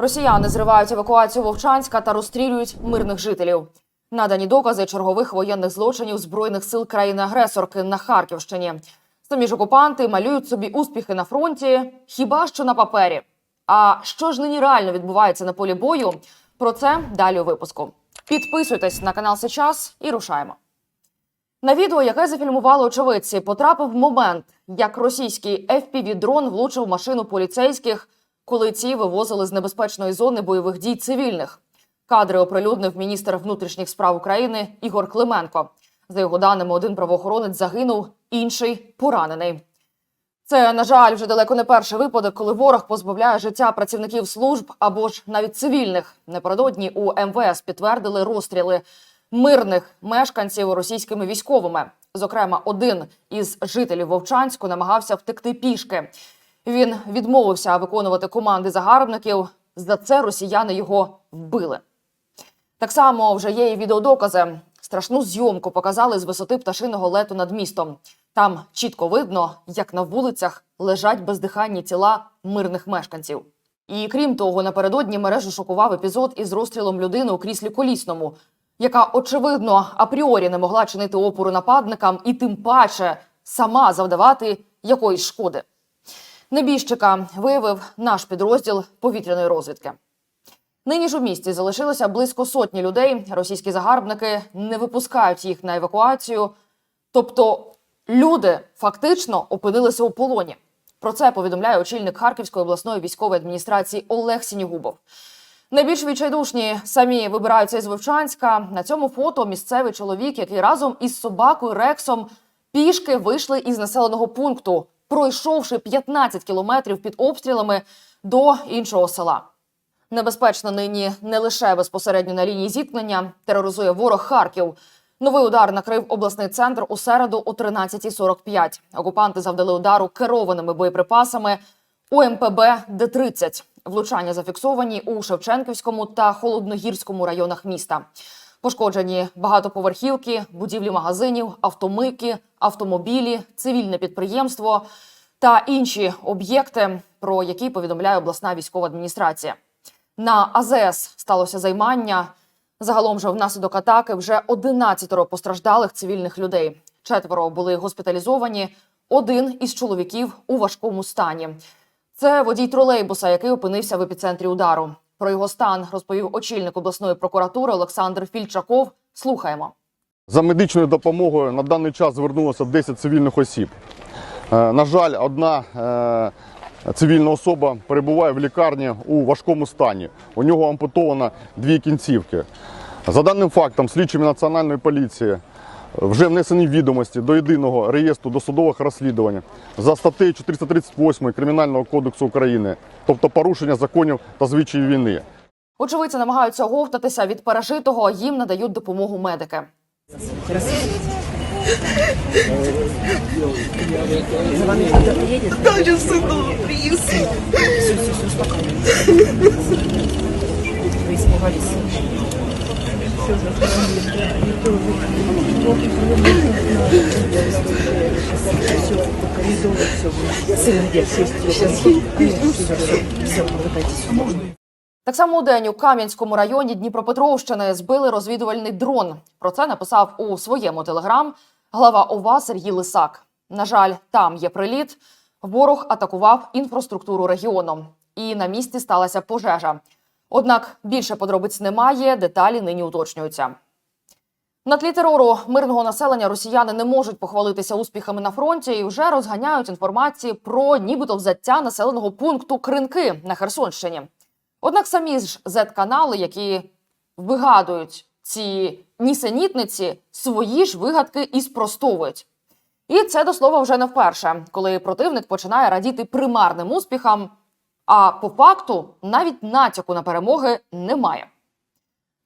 Росіяни зривають евакуацію Вовчанська та розстрілюють мирних жителів. Надані докази чергових воєнних злочинів збройних сил країни-агресорки на Харківщині. Самі ж окупанти малюють собі успіхи на фронті, хіба що на папері. А що ж нині реально відбувається на полі бою? Про це далі у випуску. Підписуйтесь на канал Сейчас і рушаємо. На відео, яке зафільмували очевидці, потрапив момент, як російський FPV-дрон влучив машину поліцейських, коли ці вивозили з небезпечної зони бойових дій цивільних. Кадри оприлюднив міністр внутрішніх справ України Ігор Клименко. За його даними, один правоохоронець загинув, інший поранений. Це, на жаль, вже далеко не перший випадок, коли ворог позбавляє життя працівників служб або ж навіть цивільних. Напередодні у МВС підтвердили розстріли мирних мешканців російськими військовими. Зокрема, один із жителів Вовчанську намагався втекти пішки. Він відмовився виконувати команди загарбників. За це росіяни його вбили. Так само вже є і відеодокази. Страшну зйомку показали з висоти пташиного лету над містом. Там чітко видно, як на вулицях лежать бездиханні тіла мирних мешканців. І крім того, напередодні мережу шокував епізод із розстрілом людини у кріслі колісному, яка очевидно апріорі не могла чинити опору нападникам і тим паче сама завдавати якоїсь шкоди. Небіжчика виявив наш підрозділ повітряної розвідки. Нині ж у місті залишилося близько сотні людей. Російські загарбники не випускають їх на евакуацію. Тобто люди фактично опинилися у полоні. Про це повідомляє очільник Харківської обласної військової адміністрації Олег Сінігубов. Найбільш відчайдушні самі вибираються із Вовчанська. На цьому фото місцевий чоловік, який разом із собакою Рексом пішки вийшли із населеного пункту, пройшовши 15 кілометрів під обстрілами до іншого села. Небезпечно нині не лише безпосередньо на лінії зіткнення тероризує ворог Харків. Новий удар накрив обласний центр у середу о 13.45. Окупанти завдали удару керованими боєприпасами УМПБ Д-30. Влучання зафіксовані у Шевченківському та Холодногірському районах міста. Пошкоджені багатоповерхівки, будівлі магазинів, автомийки, автомобілі, цивільне підприємство та інші об'єкти, про які повідомляє обласна військова адміністрація. На АЗС сталося займання. Загалом же внаслідок атаки вже 11 постраждалих цивільних людей. Четверо були госпіталізовані. Один із чоловіків у важкому стані. Це водій тролейбуса, який опинився в епіцентрі удару. Про його стан розповів очільник обласної прокуратури Олександр Фільчаков. Слухаємо. За медичною допомогою на даний час звернулося 10 цивільних осіб. Е, На жаль, одна е, цивільна особа перебуває в лікарні у важкому стані. У нього ампутовано дві кінцівки. За даним фактом, слідчими Національної поліції вже внесені відомості до єдиного реєстру досудових розслідувань за статтею 438 Кримінального кодексу України, тобто порушення законів та звичаїв війни. Очевидці намагаються оговтатися від пережитого. Їм надають допомогу медики. За вами кто-то приедет? Даже сынок приехал. Все, все, все, спокойно. Вы испугались. Все, коридор, все. Сын, где? Все, все, все. Все, все, все. Все, все, все. Так само у день у Кам'янському районі Дніпропетровщини збили розвідувальний дрон. Про це написав у своєму телеграм глава ОВА Сергій Лисак. На жаль, там є приліт. Ворог атакував інфраструктуру регіону, і на місці сталася пожежа. Однак більше подробиць немає, деталі нині уточнюються. На тлі терору мирного населення росіяни не можуть похвалитися успіхами на фронті і вже розганяють інформації про нібито взяття населеного пункту Кринки на Херсонщині. Однак самі ж Z-канали, які вигадують ці нісенітниці, свої ж вигадки і спростовують. І це до слова вже не вперше, коли противник починає радіти примарним успіхам, а по факту навіть натяку на перемоги немає.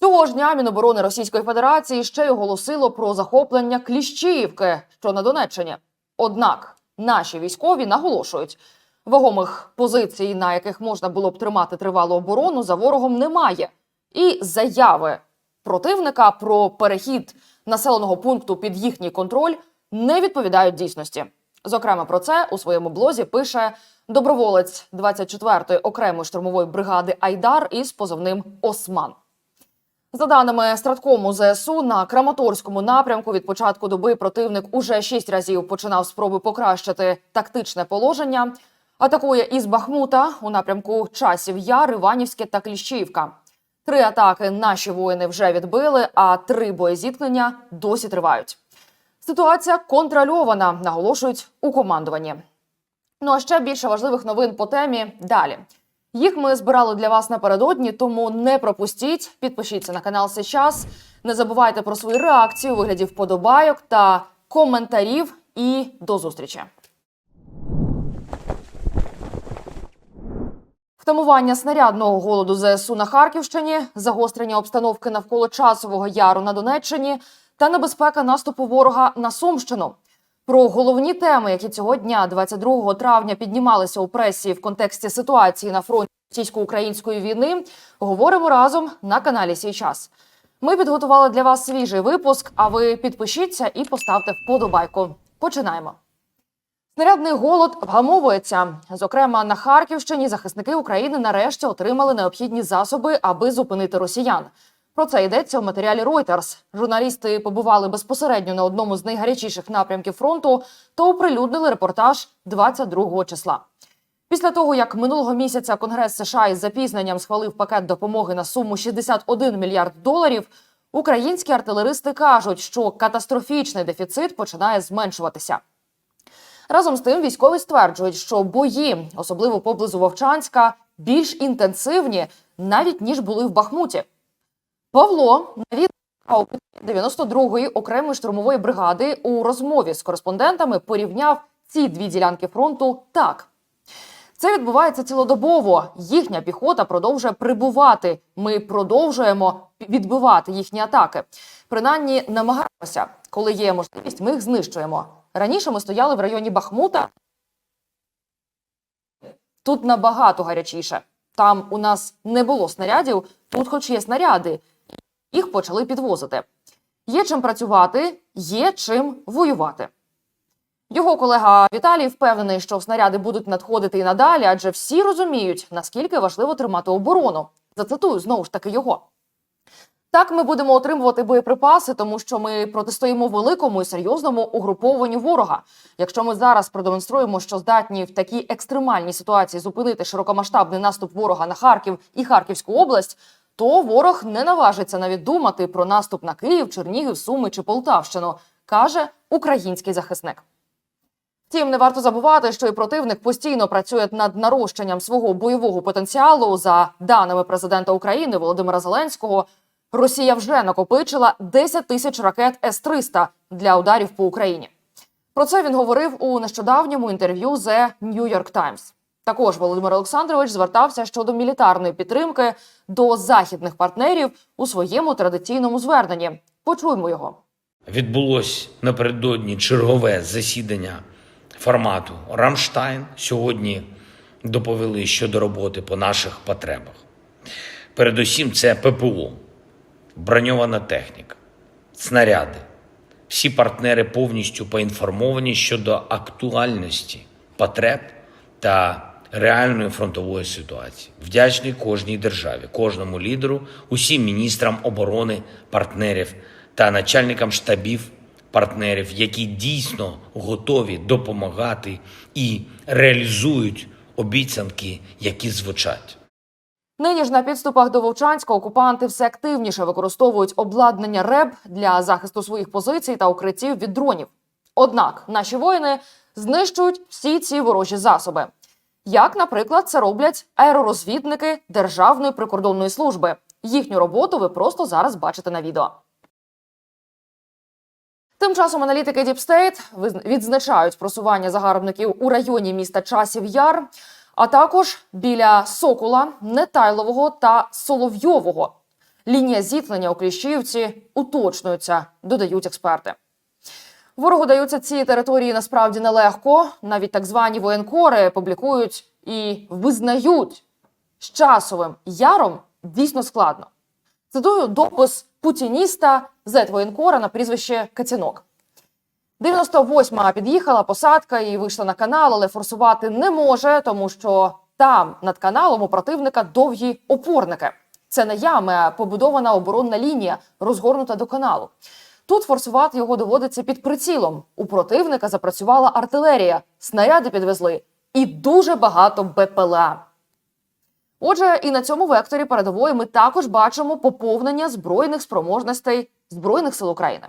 Цього ж дня Міноборони Російської Федерації ще й оголосило про захоплення Кліщіївки, що на Донеччині. Однак наші військові наголошують, вагомих позицій, на яких можна було б тримати тривалу оборону, за ворогом немає. І заяви противника про перехід населеного пункту під їхній контроль не відповідають дійсності. Зокрема, про це у своєму блозі пише доброволець 24-ї окремої штурмової бригади Айдар із позивним Осман. За даними Страткому ЗСУ, на Краматорському напрямку від початку доби противник уже шість разів починав спроби покращити тактичне положення. Атакує із Бахмута у напрямку часів Яр, Іванівське та Кліщівка. Три атаки наші воїни вже відбили, а три боєзіткнення досі тривають. Ситуація контрольована, наголошують у командуванні. Ну а ще більше важливих новин по темі далі. Їх ми збирали для вас напередодні, тому не пропустіть. Підпишіться на канал сейчас. Не забувайте про свої реакції у вигляді вподобайок та коментарів. І до зустрічі. Втамування снарядного голоду ЗСУ на Харківщині, загострення обстановки навколо часового яру на Донеччині та небезпека наступу ворога на Сумщину. Про головні теми, які цього дня, 22 травня, піднімалися у пресі в контексті ситуації на фронті російсько-української війни, говоримо разом на каналі Сій час. Ми підготували для вас свіжий випуск. А ви підпишіться і поставте вподобайку. Починаємо. Снарядний голод вгамовується. Зокрема, на Харківщині захисники України нарешті отримали необхідні засоби, аби зупинити росіян. Про це йдеться у матеріалі Reuters. Журналісти побували безпосередньо на одному з найгарячіших напрямків фронту та оприлюднили репортаж 22 числа. Після того, як минулого місяця Конгрес США із запізненням схвалив пакет допомоги на суму 61 мільярд доларів, українські артилеристи кажуть, що катастрофічний дефіцит починає зменшуватися. Разом з тим, військові стверджують, що бої, особливо поблизу Вовчанська, більш інтенсивні навіть ніж були в Бахмуті. Павло на відео 92-ї окремої штурмової бригади у розмові з кореспондентами порівняв ці дві ділянки фронту так. Це відбувається цілодобово. Їхня піхота продовжує прибувати. Ми продовжуємо відбивати їхні атаки. Принаймні намагаємося. Коли є можливість, ми їх знищуємо. Раніше ми стояли в районі Бахмута. Тут набагато гарячіше. Там у нас не було снарядів, тут, хоч є снаряди, їх почали підвозити. Є чим працювати, є чим воювати. Його колега Віталій впевнений, що снаряди будуть надходити і надалі, адже всі розуміють, наскільки важливо тримати оборону. Зацитую знову ж таки його. Так, ми будемо отримувати боєприпаси, тому що ми протистоїмо великому і серйозному угрупованню ворога. Якщо ми зараз продемонструємо, що здатні в такій екстремальній ситуації зупинити широкомасштабний наступ ворога на Харків і Харківську область, то ворог не наважиться навіть думати про наступ на Київ, Чернігів, Суми чи Полтавщину, каже український захисник. Втім, не варто забувати, що і противник постійно працює над нарощенням свого бойового потенціалу. За даними президента України Володимира Зеленського, Росія вже накопичила 10 тисяч ракет С-300 для ударів по Україні. Про це він говорив у нещодавньому інтерв'ю The New York Times. Також Володимир Олександрович звертався щодо мілітарної підтримки до західних партнерів у своєму традиційному зверненні. Почуємо його. Відбулось напередодні чергове засідання формату Рамштайн. Сьогодні доповіли щодо роботи по наших потребах. Передусім, це ППО, броньована техніка, снаряди. Всі партнери повністю поінформовані щодо актуальності потреб та реальної фронтової ситуації. Вдячний кожній державі, кожному лідеру, усім міністрам оборони, партнерів та начальникам штабів партнерів, які дійсно готові допомагати і реалізують обіцянки, які звучать. Нині ж на підступах до Вовчанська окупанти все активніше використовують обладнання РЕБ для захисту своїх позицій та укриттів від дронів. Однак наші воїни знищують всі ці ворожі засоби. Як, наприклад, це роблять аеророзвідники Державної прикордонної служби. Їхню роботу ви просто зараз бачите на відео. Тим часом аналітики State відзначають просування загарбників у районі міста Часів Яр, а також біля Сокола, Нетайлового та Соловйового. Лінія зіткнення у Кліщівці уточнюється, додають експерти. Ворогу даються ці території насправді нелегко. Навіть так звані воєнкори публікують і визнають з часовим яром дійсно складно. Цитую допис путініста зет воєнкора на прізвище Кацінок. 98-ма під'їхала посадка і вийшла на канал, але форсувати не може, тому що там над каналом у противника довгі опорники. Це не ями, а побудована оборонна лінія, розгорнута до каналу. Тут форсувати його доводиться під прицілом. У противника запрацювала артилерія, снаряди підвезли і дуже багато БПЛА. Отже, і на цьому векторі передової ми також бачимо поповнення збройних спроможностей Збройних сил України.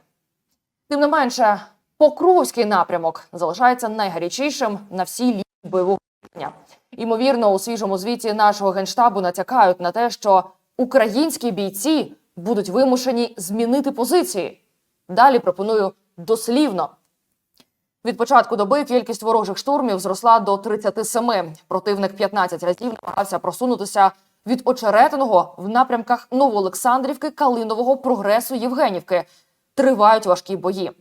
Тим не менше, Покровський напрямок залишається найгарячішим на всій лінії бойового зіткнення. Ймовірно, у свіжому звіті нашого генштабу натякають на те, що українські бійці будуть вимушені змінити позиції. Далі пропоную дослівно. Від початку доби кількість ворожих штурмів зросла до 37. Противник 15 разів намагався просунутися від очеретиного в напрямках Новоолександрівки, Калинового, Прогресу, Євгенівки. Тривають важкі бої.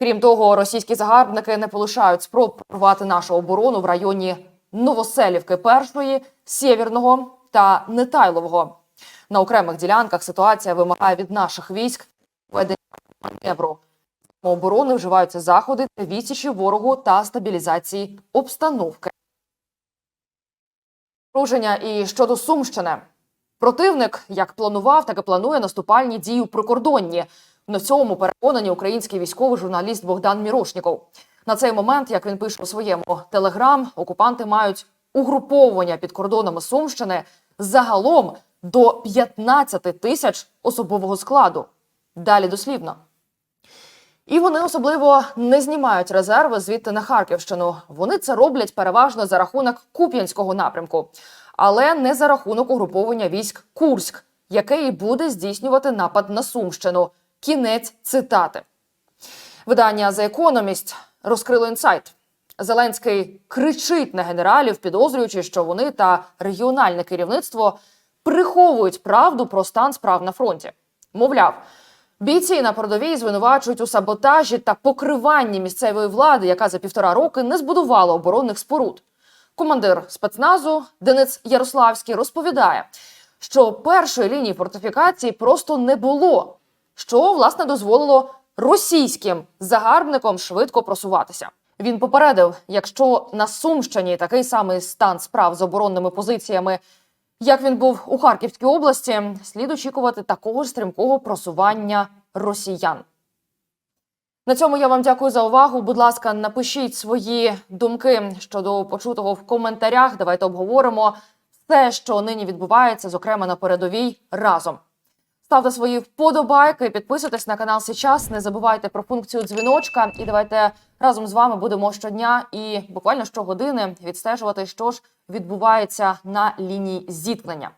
Крім того, російські загарбники не полишають спроб прорвати нашу оборону в районі Новоселівки першої, Сєвєрного та Нетайлового. На окремих ділянках ситуація вимагає від наших військ ведення маневру. оборони вживаються заходи для відсічі ворогу та стабілізації обстановки. Напруження і щодо Сумщини. Противник як планував, так і планує наступальні дії у прикордонні. На цьому переконані український військовий журналіст Богдан Мірошніков. На цей момент, як він пише у своєму телеграм, окупанти мають угруповування під кордонами Сумщини загалом до 15 тисяч особового складу. Далі дослівно. І вони особливо не знімають резерви звідти на Харківщину. Вони це роблять переважно за рахунок Куп'янського напрямку, але не за рахунок угруповання військ Курськ, яке і буде здійснювати напад на Сумщину. Кінець цитати. Видання The Economist розкрило інсайт. Зеленський кричить на генералів, підозрюючи, що вони та регіональне керівництво приховують правду про стан справ на фронті. Мовляв, бійці на передовій звинувачують у саботажі та покриванні місцевої влади, яка за півтора роки не збудувала оборонних споруд. Командир спецназу Денис Ярославський розповідає, що першої лінії фортифікації просто не було, що власне дозволило російським загарбникам швидко просуватися. Він попередив, якщо на Сумщині такий самий стан справ з оборонними позиціями, як він був у Харківській області, слід очікувати такого ж стрімкого просування росіян. На цьому я вам дякую за увагу. Будь ласка, напишіть свої думки щодо почутого в коментарях. Давайте обговоримо все, що нині відбувається, зокрема на передовій разом. Ставте свої вподобайки, підписуйтесь на канал Сейчас. Не забувайте про функцію дзвіночка. І давайте разом з вами будемо щодня і буквально щогодини відстежувати, що ж відбувається на лінії зіткнення.